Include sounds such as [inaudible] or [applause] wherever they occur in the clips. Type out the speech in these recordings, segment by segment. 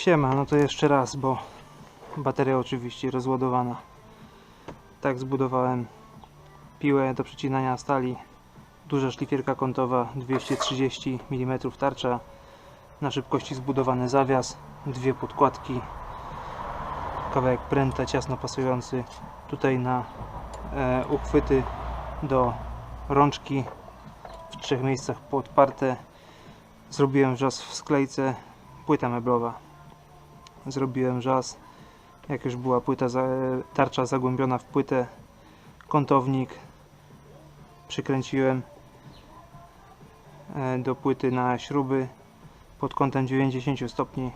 Siema, no to jeszcze raz, bo bateria oczywiście rozładowana. Tak zbudowałem piłę do przecinania stali. Duża szlifierka kątowa, 230 mm tarcza. Na szybkości zbudowany zawias, dwie podkładki, kawałek pręta ciasno pasujący. Tutaj na e, uchwyty do rączki w trzech miejscach podparte. Zrobiłem wrzas w sklejce, płyta meblowa. Zrobiłem wrzas, jak już była płyta, za, tarcza zagłębiona w płytę, kątownik przykręciłem e, do płyty na śruby pod kątem 90 stopni.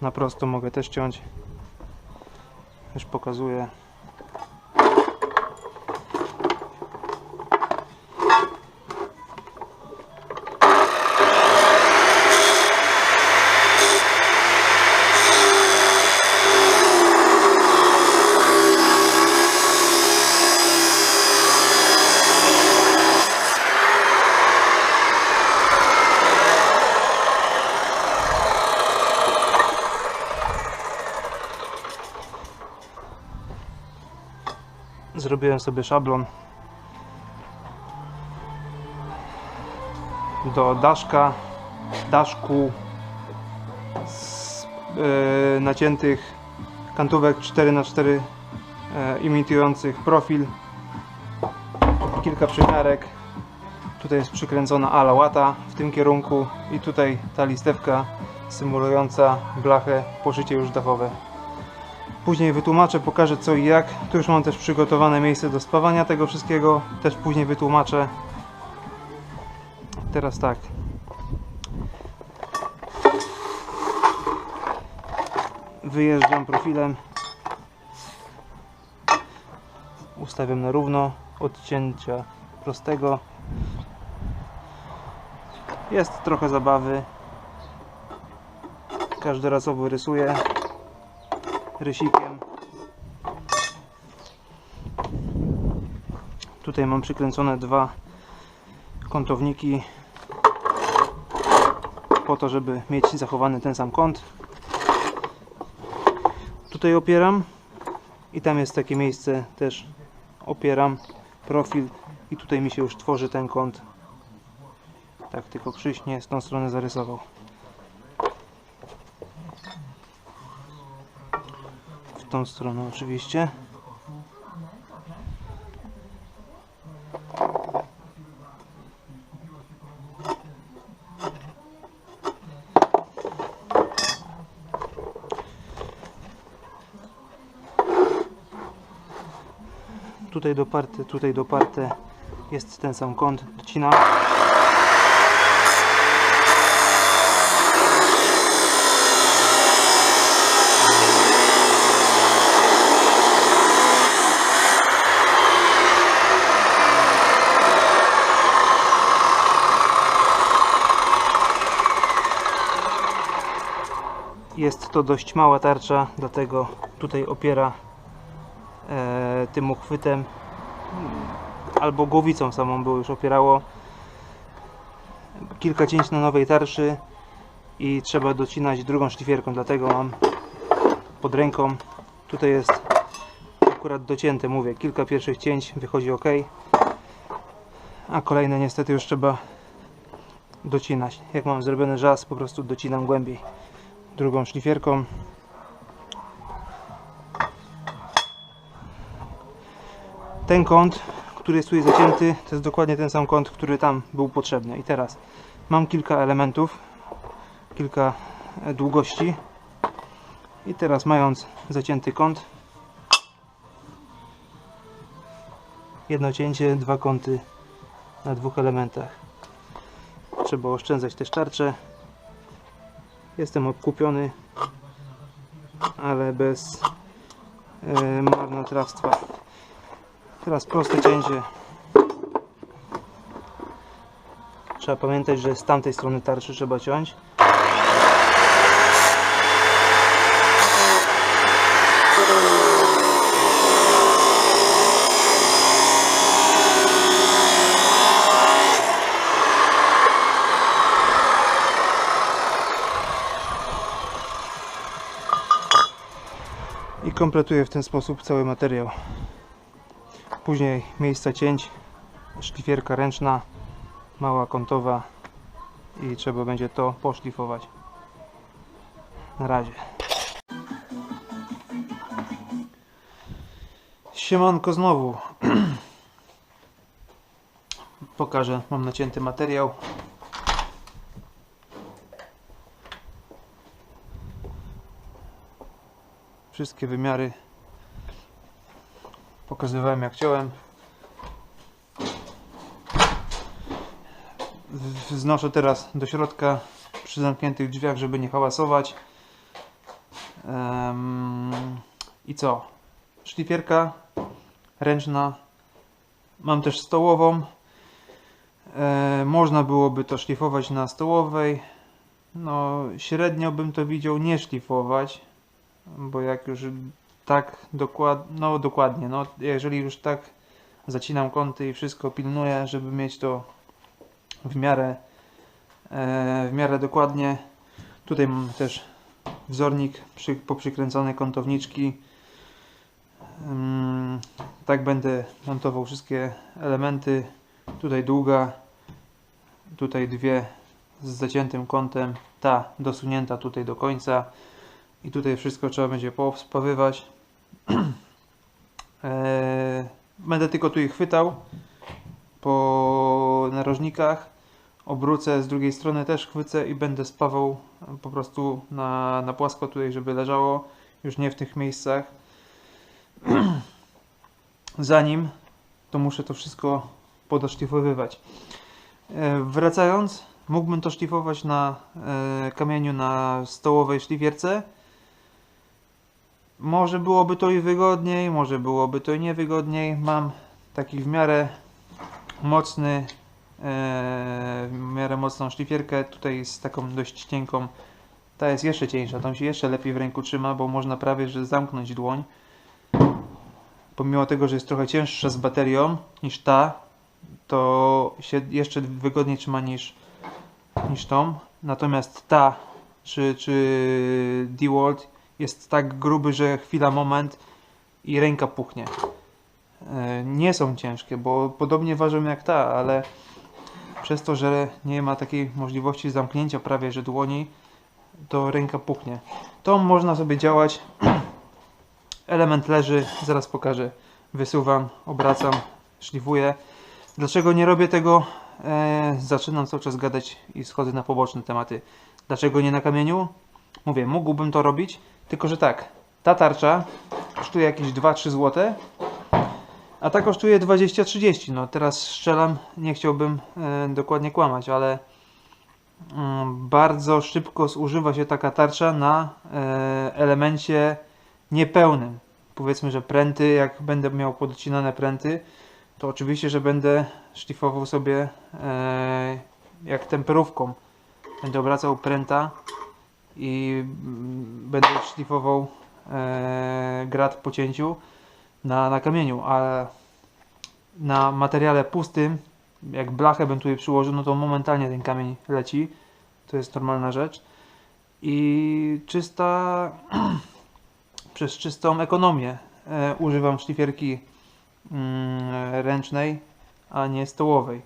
Na prosto mogę też ciąć. Już pokazuję. Zrobiłem sobie szablon do daszka, daszku z e, naciętych kantówek 4x4 e, imitujących profil. Kilka przymiarek. Tutaj jest przykręcona ala łata w tym kierunku i tutaj ta listewka symulująca blachę poszycie już dachowe Później wytłumaczę, pokażę co i jak. Tu już mam też przygotowane miejsce do spawania tego wszystkiego. Też później wytłumaczę. Teraz tak. Wyjeżdżam profilem. Ustawiam na równo. Odcięcia prostego. Jest trochę zabawy. Każdorazowo rysuję rysikiem. Tutaj mam przykręcone dwa kątowniki po to, żeby mieć zachowany ten sam kąt. Tutaj opieram i tam jest takie miejsce też opieram profil i tutaj mi się już tworzy ten kąt. Tak tylko krzyśnie z tą stronę zarysował. Tą stronę oczywiście. Tutaj doparte, tutaj doparte jest ten sam kąt, docinam. Jest to dość mała tarcza, dlatego tutaj opiera e, tym uchwytem albo głowicą samą było już opierało. Kilka cięć na nowej tarczy i trzeba docinać drugą szlifierką, dlatego mam pod ręką. Tutaj jest akurat docięte, mówię, kilka pierwszych cięć wychodzi ok, a kolejne niestety już trzeba docinać. Jak mam zrobiony żas, po prostu docinam głębiej drugą szlifierką. Ten kąt, który jest tu jest zacięty, to jest dokładnie ten sam kąt, który tam był potrzebny. I teraz mam kilka elementów, kilka e, długości. I teraz mając zacięty kąt, jedno cięcie, dwa kąty na dwóch elementach. Trzeba oszczędzać też tarcze. Jestem obkupiony, ale bez e, marnotrawstwa. Teraz proste cięcie. Trzeba pamiętać, że z tamtej strony tarczy trzeba ciąć. Kompletuję w ten sposób cały materiał. Później miejsca cięć, szlifierka ręczna, mała kątowa i trzeba będzie to poszlifować. Na razie. Siemanko znowu. [clears throat] Pokażę, mam nacięty materiał. Wszystkie wymiary pokazywałem jak chciałem. W- Znoszę teraz do środka przy zamkniętych drzwiach, żeby nie hałasować. Em, I co? Szlifierka ręczna. Mam też stołową. E, można byłoby to szlifować na stołowej. No, średnio bym to widział nie szlifować, bo jak już tak dokładnie, no dokładnie, no jeżeli już tak zacinam kąty i wszystko pilnuję, żeby mieć to w miarę, e, w miarę dokładnie. Tutaj mam też wzornik przy, poprzykręcone kątowniczki. Mm, tak będę montował wszystkie elementy. Tutaj długa, tutaj dwie z zaciętym kątem, ta dosunięta tutaj do końca i tutaj wszystko trzeba będzie poobspawywać. Eee, [clears throat] będę tylko tu ich chwytał po narożnikach, obrócę z drugiej strony też chwycę i będę spawał po prostu na, na płasko tutaj, żeby leżało, już nie w tych miejscach. [clears throat] Zanim to muszę to wszystko podoszlifowywać. E, Wracając, mógłbym to szlifować na e, kamieniu na stołowej szlifierce. Może byłoby to i wygodniej, może byłoby to i niewygodniej. Mam taki w miarę mocny, e, w miarę mocną szlifierkę. Tutaj z taką dość cienką. Ta jest jeszcze cieńsza, tą się jeszcze lepiej w ręku trzyma, bo można prawie że zamknąć dłoń. Pomimo tego, że jest trochę cięższa z baterią niż ta, to się jeszcze wygodniej trzyma niż, niż tą. Natomiast ta, czy, czy DeWalt jest tak gruby, że chwila, moment i ręka puchnie. E, Nie są ciężkie, bo podobnie ważą jak ta, ale przez to, że nie ma takiej możliwości zamknięcia prawie że dłoni, to ręka puchnie. To można sobie działać. [clears throat] Element leży, zaraz pokażę. Wysuwam, obracam, szlifuję. Dlaczego nie robię tego? E, zaczynam cały czas gadać i schodzę na poboczne tematy. Dlaczego nie na kamieniu? Mówię, mógłbym to robić, tylko że tak, ta tarcza kosztuje jakieś 2-3 zł, a ta kosztuje 20-30. No teraz strzelam, nie chciałbym e, dokładnie kłamać, ale mm, bardzo szybko zużywa się taka tarcza na e, elemencie niepełnym. Powiedzmy, że pręty, jak będę miał podcinane pręty, to oczywiście, że będę szlifował sobie e, jak temperówką. Będę obracał pręta i mm, będę szlifował e, grat po cięciu na, na kamieniu, a na materiale pustym, jak blachę bym tutaj przyłożył, no to momentalnie ten kamień leci. To jest normalna rzecz. I czysta, [clears throat] przez czystą ekonomię e, używam szlifierki mm, ręcznej, a nie stołowej.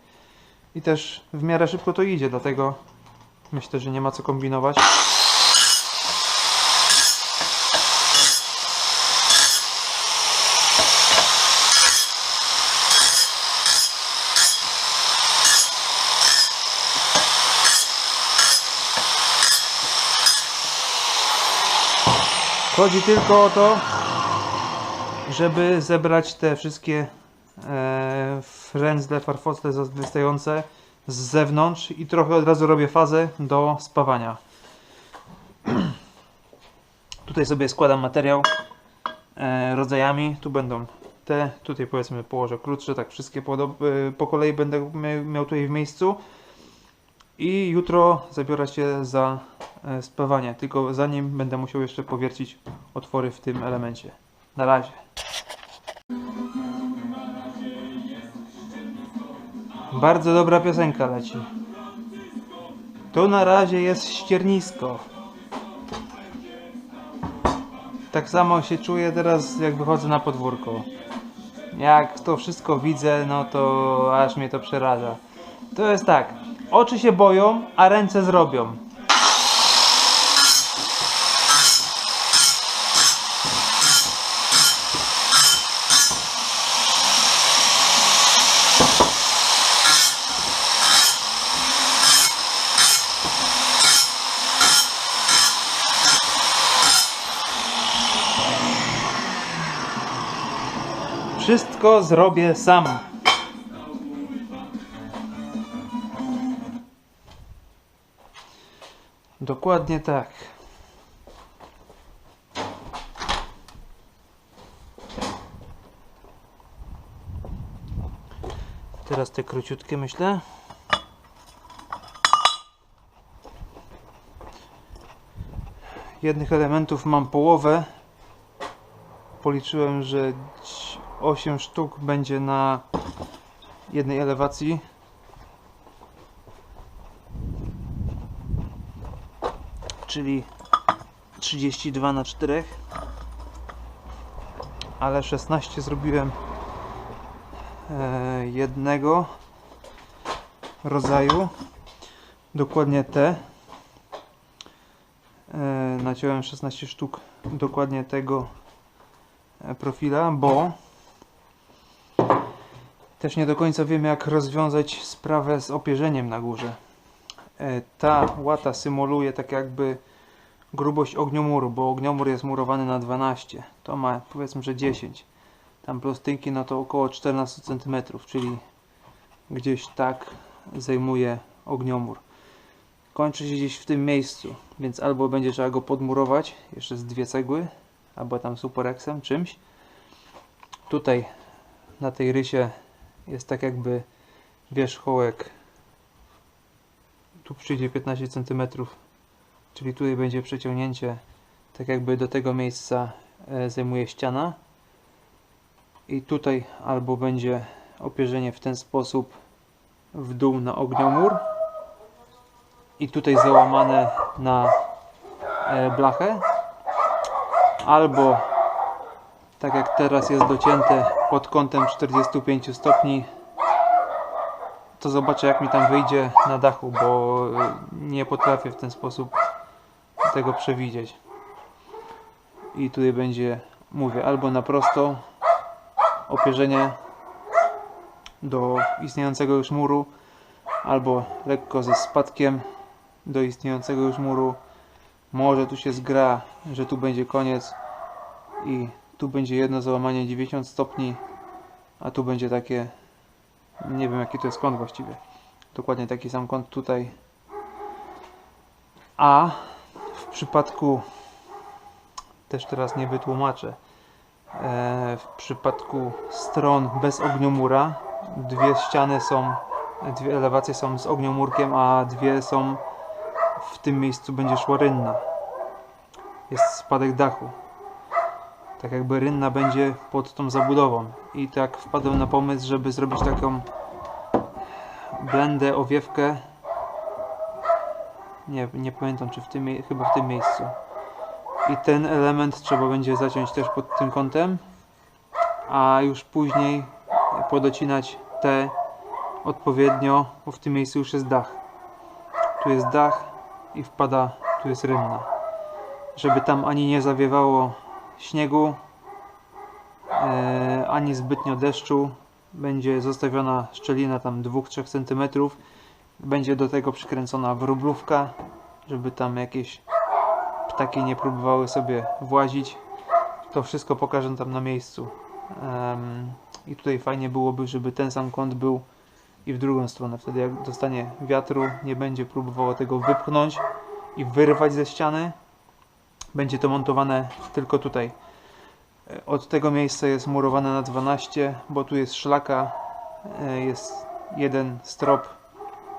I też w miarę szybko to idzie, dlatego myślę, że nie ma co kombinować. Chodzi tylko o to, żeby zebrać te wszystkie e, frędzle, farfocle wystające z zewnątrz i trochę od razu robię fazę do spawania. [clears throat] Tutaj sobie składam materiał e, rodzajami. Tu będą te, tutaj powiedzmy położę krótsze, tak wszystkie po, e, po kolei będę mia- miał tutaj w miejscu. I jutro zabiorę się za e, spawanie, tylko zanim będę musiał jeszcze powiercić otwory w tym elemencie. Na razie. Bardzo dobra piosenka leci. Tu na razie jest ściernisko. Tak samo się czuję teraz, jak wychodzę na podwórko. Jak to wszystko widzę, no to aż mnie to przeraża. To jest tak, oczy się boją, a ręce zrobią. Wszystko zrobię sam. Dokładnie tak. Teraz te króciutkie myślę. Jednych elementów mam połowę. Policzyłem, że 8 sztuk będzie na jednej elewacji. Czyli 32 na 4. Ale 16 zrobiłem e, jednego rodzaju. Dokładnie te. E, naciąłem 16 sztuk dokładnie tego e, profila, bo też nie do końca wiem jak rozwiązać sprawę z opierzeniem na górze. E, Ta łata symuluje tak jakby grubość ogniomuru, bo ogniomur jest murowany na 12. To ma powiedzmy, że 10. Tam prostynki no to około 14 cm, czyli gdzieś tak zajmuje ogniomur. Kończy się gdzieś w tym miejscu, więc albo będzie trzeba go podmurować, jeszcze z dwie cegły, albo tam superexem, czymś. Tutaj na tej rysie jest tak jakby wierzchołek tu przyjdzie 15 cm czyli tutaj będzie przeciągnięcie. Tak jakby do tego miejsca e, zajmuje ściana. I tutaj albo będzie opierzenie w ten sposób w dół na ogniomór. I tutaj załamane na e, blachę. Albo tak jak teraz jest docięte pod kątem 45 stopni to zobaczę jak mi tam wyjdzie na dachu, bo y, nie potrafię w ten sposób tego przewidzieć. I tutaj będzie, mówię, albo na prosto opierzenie do istniejącego już muru, albo lekko ze spadkiem do istniejącego już muru. Może tu się zgra, że tu będzie koniec i tu będzie jedno załamanie 90 stopni, a tu będzie takie nie wiem jaki to jest kąt właściwie. Dokładnie taki sam kąt tutaj. A w przypadku też teraz nie wytłumaczę. E, w przypadku stron bez ogniomura dwie ściany są, dwie elewacje są z ogniomurkiem, a dwie są w tym miejscu będzie szła rynna. Jest spadek dachu. Tak jakby rynna będzie pod tą zabudową. I tak wpadłem na pomysł, żeby zrobić taką blendę, owiewkę. Nie, nie pamiętam czy w tym, chyba w tym miejscu. I ten element trzeba będzie zaciąć też pod tym kątem, a już później podocinać te odpowiednio, bo w tym miejscu już jest dach. Tu jest dach i wpada, tu jest rynna. Żeby tam ani nie zawiewało śniegu, e, ani zbytnio deszczu, będzie zostawiona szczelina tam 2-3 cm. Będzie do tego przykręcona wróblówka, żeby tam jakieś ptaki nie próbowały sobie włazić. To wszystko pokażę tam na miejscu. I tutaj fajnie byłoby, żeby ten sam kąt był i w drugą stronę. Wtedy jak dostanie wiatru, nie będzie próbowało tego wypchnąć i wyrwać ze ściany. Będzie to montowane tylko tutaj. E, Od tego miejsca jest murowane na 12, bo tu jest szlaka. e, Jest jeden strop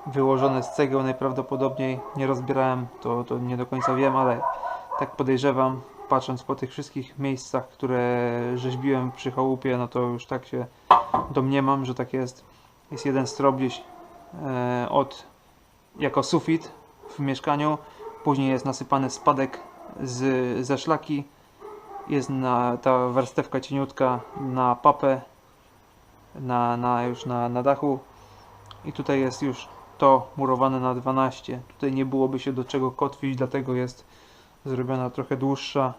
wyłożony z cegieł najprawdopodobniej. Nie rozbierałem, to, to nie do końca wiem, ale tak podejrzewam, patrząc po tych wszystkich miejscach, które rzeźbiłem przy chałupie, no to już tak się domniemam, że tak jest. Jest jeden strop gdzieś e, od jako sufit w mieszkaniu, później jest nasypany spadek z, ze szlaki jest na, ta warstewka cieniutka na papę, na, na już na, na dachu i tutaj jest już to murowane na 12. Tutaj nie byłoby się do czego kotwić, dlatego jest zrobiona trochę dłuższa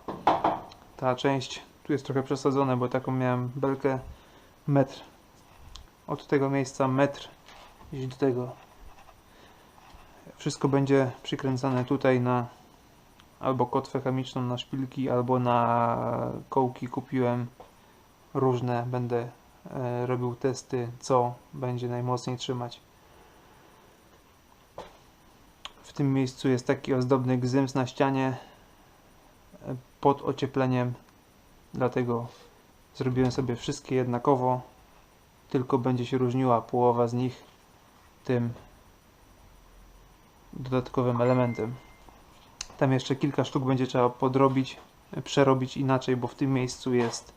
ta część. Tu jest trochę przesadzone, bo taką miałem belkę metr. Od tego miejsca metr gdzieś do tego. Wszystko będzie przykręcane tutaj na albo kotwę chemiczną na szpilki, albo na kołki kupiłem różne. Będę e, robił testy, co będzie najmocniej trzymać. W tym miejscu jest taki ozdobny gzyms na ścianie e, pod ociepleniem, dlatego zrobiłem sobie wszystkie jednakowo, tylko będzie się różniła połowa z nich tym dodatkowym elementem. Tam jeszcze kilka sztuk będzie trzeba podrobić, przerobić inaczej, bo w tym miejscu jest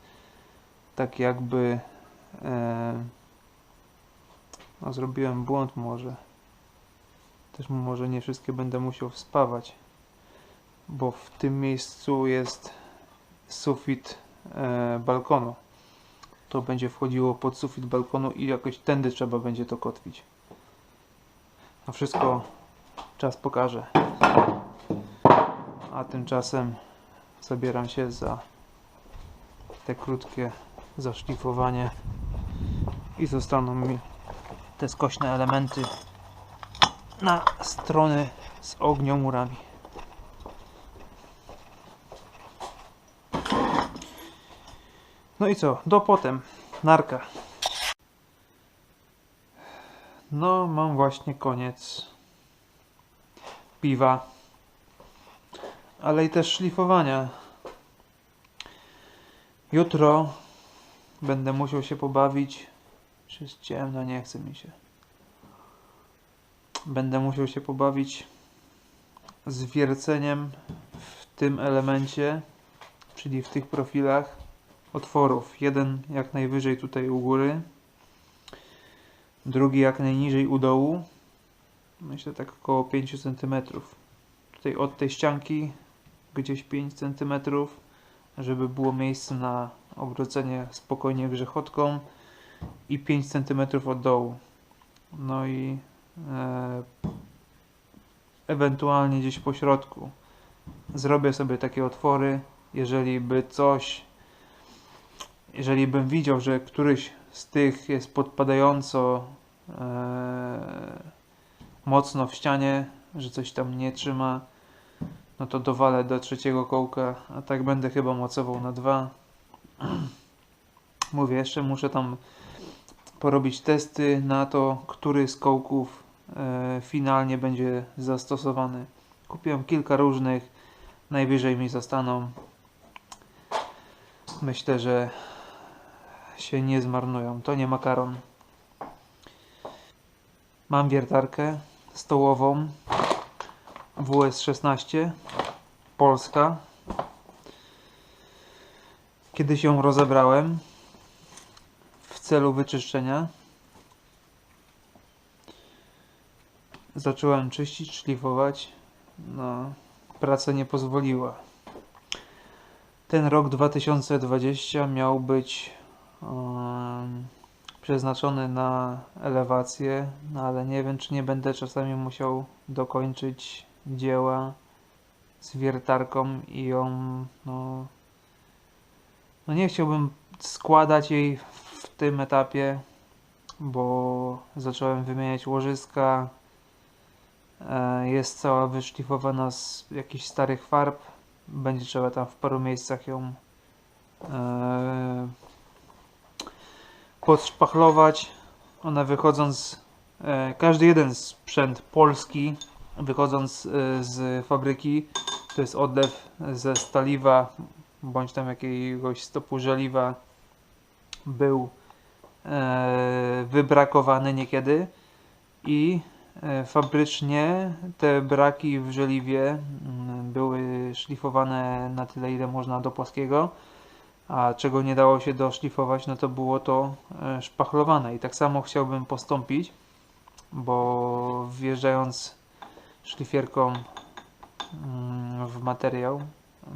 tak jakby e, no zrobiłem błąd może. Też może nie wszystkie będę musiał wspawać, bo w tym miejscu jest sufit e, balkonu. To będzie wchodziło pod sufit balkonu i jakoś tędy trzeba będzie to kotwić. A wszystko czas pokaże. A tymczasem zabieram się za te krótkie zaszlifowanie i zostaną mi te skośne elementy na strony z ogniomurami. No i co? Do potem. Narka. No, mam właśnie koniec piwa, ale i też szlifowania. Jutro będę musiał się pobawić. Czy jest ciemno? Nie chce mi się. Będę musiał się pobawić z wierceniem w tym elemencie, czyli w tych profilach otworów. Jeden jak najwyżej tutaj u góry, drugi jak najniżej u dołu. Myślę tak około 5 cm. Tutaj od tej ścianki gdzieś 5 cm, żeby było miejsce na obrócenie spokojnie grzechotką i 5 cm od dołu. No i e, ewentualnie gdzieś po środku zrobię sobie takie otwory, jeżeli by coś jeżeli bym widział, że któryś z tych jest podpadająco e, mocno w ścianie, że coś tam nie trzyma, no to dowalę do trzeciego kołka, a tak będę chyba mocował na dwa. [clears throat] Mówię, jeszcze muszę tam porobić testy na to, który z kołków e, finalnie będzie zastosowany. Kupiłem kilka różnych, najwyżej mi zostaną. Myślę, że się nie zmarnują. To nie makaron. Mam wiertarkę stołową WS16 Polska. Kiedyś ją rozebrałem w celu wyczyszczenia. Zacząłem czyścić, szlifować. No, praca nie pozwoliła. Ten rok 2020 miał być um, przeznaczony na elewację, no ale nie wiem, czy nie będę czasami musiał dokończyć dzieła z wiertarką i ją, no, no nie chciałbym składać jej w tym etapie, bo zacząłem wymieniać łożyska, e, jest cała wyszlifowana z jakichś starych farb, będzie trzeba tam w paru miejscach ją e, podszpachlować. One wychodząc, e, każdy jeden sprzęt polski, wychodząc e, z fabryki, to jest odlew ze staliwa, bądź tam jakiegoś stopu żeliwa, był e, wybrakowany niekiedy. I e, fabrycznie te braki w żeliwie mm, były szlifowane na tyle, ile można do płaskiego. A czego nie dało się doszlifować, no to było to e, szpachlowane. I tak samo chciałbym postąpić, bo wjeżdżając szlifierką mm, w materiał,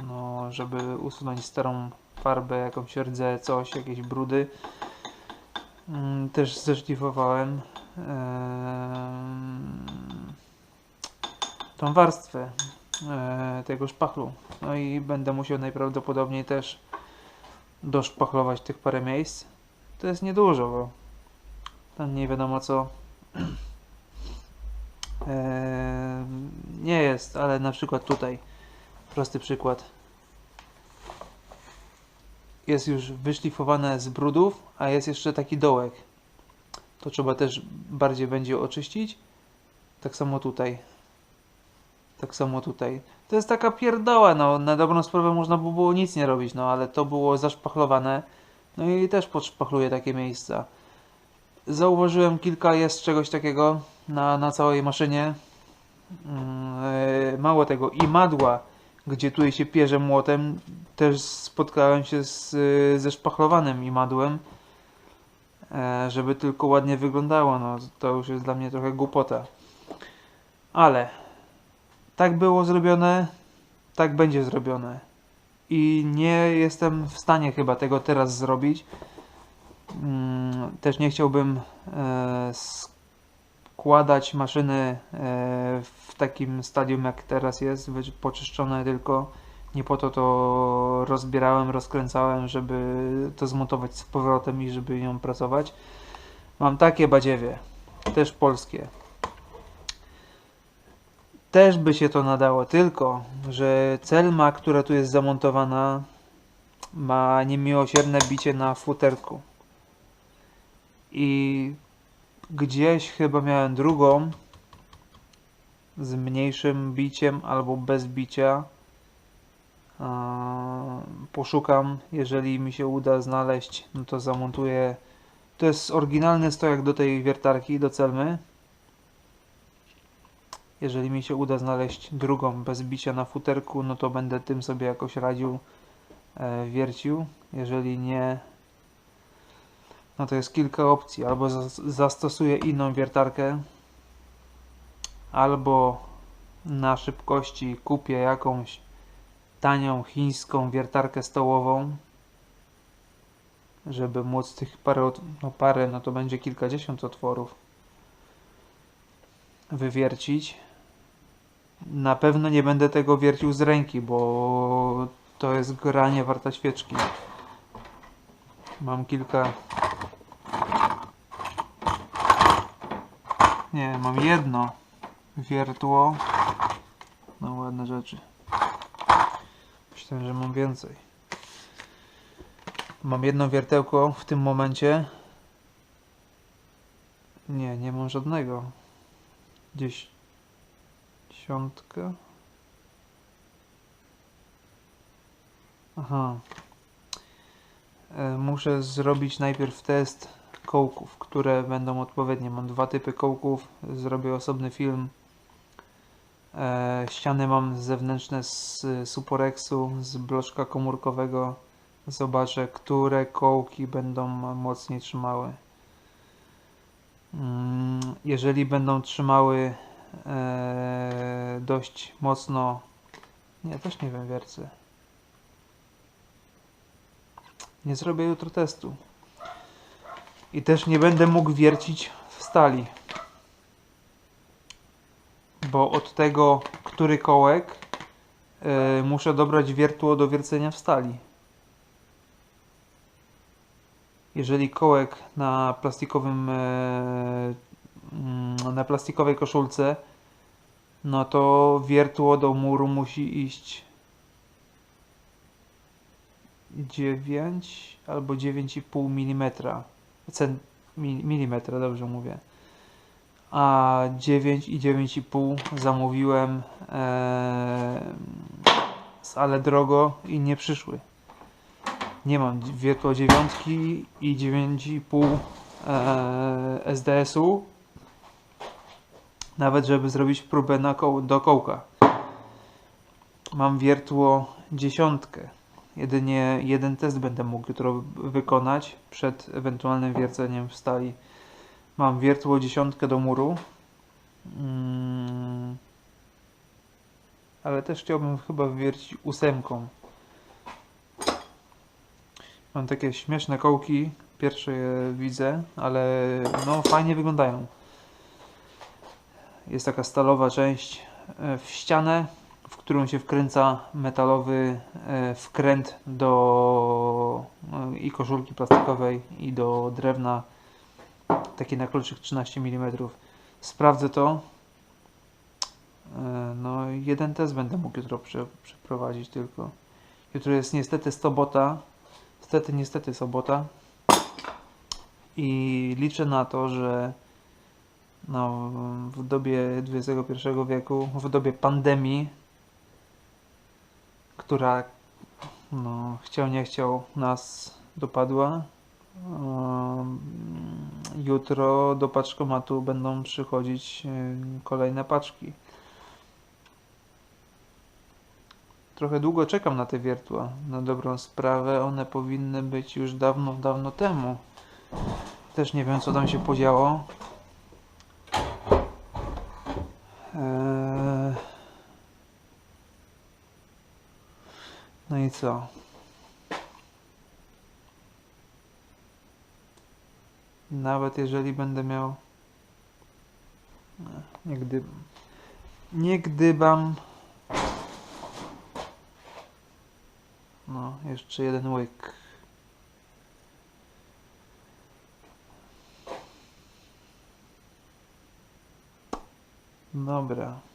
no, żeby usunąć starą farbę, jakąś rdze, coś, jakieś brudy. Mm, Też zeszlifowałem em, tą warstwę e, tego szpachlu. No i będę musiał najprawdopodobniej też doszpachlować tych parę miejsc. To jest niedużo, bo tam nie wiadomo co [clears throat] e, nie jest, ale na przykład tutaj prosty przykład jest już wyszlifowane z brudów, a jest jeszcze taki dołek. To trzeba też bardziej będzie oczyścić. Tak samo tutaj. Tak samo tutaj. To jest taka pierdoła, no na dobrą sprawę można by było nic nie robić, no ale to było zaszpachlowane. No i też podszpachluję takie miejsca. Zauważyłem kilka jest czegoś takiego na, na całej maszynie. E, Mało tego, i madła, gdzie tu się pierze młotem, też spotkałem się z, ze szpachlowanym imadłem, e, żeby tylko ładnie wyglądało. No, to już jest dla mnie trochę głupota. Ale tak było zrobione, tak będzie zrobione. I nie jestem w stanie chyba tego teraz zrobić. Mm, Też nie chciałbym e, składać maszyny e, w takim stadium jak teraz jest, poczyszczone tylko. Nie po to to rozbierałem, rozkręcałem, żeby to zmontować z powrotem i żeby ją pracować. Mam takie badziewie, też polskie. Też by się to nadało, tylko że celma, która tu jest zamontowana, ma niemiłosierne bicie na futerku. I gdzieś chyba miałem drugą z mniejszym biciem albo bez bicia. Poszukam, jeżeli mi się uda znaleźć, no to zamontuję. To jest oryginalny stojak do tej wiertarki, do celmy. Jeżeli mi się uda znaleźć drugą bez bicia na futerku, no to będę tym sobie jakoś radził, e, wiercił. Jeżeli nie, no to jest kilka opcji. Albo zas- zastosuję inną wiertarkę, albo na szybkości kupię jakąś tanią chińską wiertarkę stołową, żeby móc tych parę, no parę, no to będzie kilkadziesiąt otworów wywiercić. Na pewno nie będę tego wiercił z ręki, bo to jest granie warta świeczki. Mam kilka. Nie, mam jedno wiertło. No ładne rzeczy. Myślałem, że mam więcej. Mam jedno wiertełko w tym momencie. Nie, nie mam żadnego. Gdzieś dziesiątka. Aha. E, Muszę zrobić najpierw test kołków, które będą odpowiednie. Mam dwa typy kołków. Zrobię osobny film. E, ściany mam zewnętrzne z Suporexu, z bloczka komórkowego. Zobaczę, które kołki będą mocniej trzymały. Mm, Jeżeli będą trzymały e, dość mocno. Nie, też nie wiem, wiercę. Nie zrobię jutro testu. I też nie będę mógł wiercić w stali. Bo od tego, który kołek, e, muszę dobrać wiertło do wiercenia w stali. Jeżeli kołek na plastikowym mm, na plastikowej koszulce, no to wiertło do muru musi iść 9 albo 9,5 mm. Cen, mi- milimetra, dobrze mówię. A 9 i 9,5 zamówiłem, e, ale drogo i nie przyszły. Nie mam wiertła 9 i 9,5 e, SDS-u. Nawet żeby zrobić próbę na koł, do kołka. Mam wiertło dziesiątkę. Jedynie jeden test będę mógł jutro wykonać przed ewentualnym wierceniem w stali. Mam wiertło dziesiątkę do muru. Mm. ale też chciałbym chyba wywiercić ósemką. Mam takie śmieszne kołki, pierwsze je widzę, ale no fajnie wyglądają. Jest taka stalowa część e, w ścianę, w którą się wkręca metalowy e, wkręt do e, i koszulki plastikowej i do drewna taki na kluczyk 13 mm. Sprawdzę to. E, No jeden test będę mógł jutro prze, przeprowadzić tylko. Jutro jest niestety sobota. Niestety, niestety sobota. I liczę na to, że no, w dobie XXI wieku, w dobie pandemii, która no, chciał nie chciał nas dopadła, jutro do paczkomatu będą przychodzić em, kolejne paczki. Trochę długo czekam na te wiertła. Na dobrą sprawę one powinny być już dawno, dawno temu. Też nie wiem co tam się podziało. Eee... No i co? Nawet jeżeli będę miał. Nie, gdybam. Nie gdybam. No, jeszcze jeden łyk. Dobra.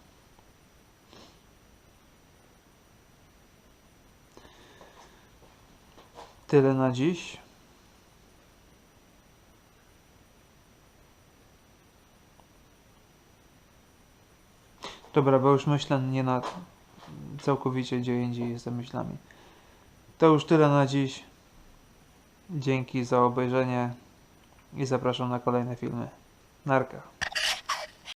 Tyle na dziś. Dobra, bo już myślę nie na całkowicie gdzie indziej jestem myślami. To już tyle na dziś. Dzięki za obejrzenie i zapraszam na kolejne filmy. Narka.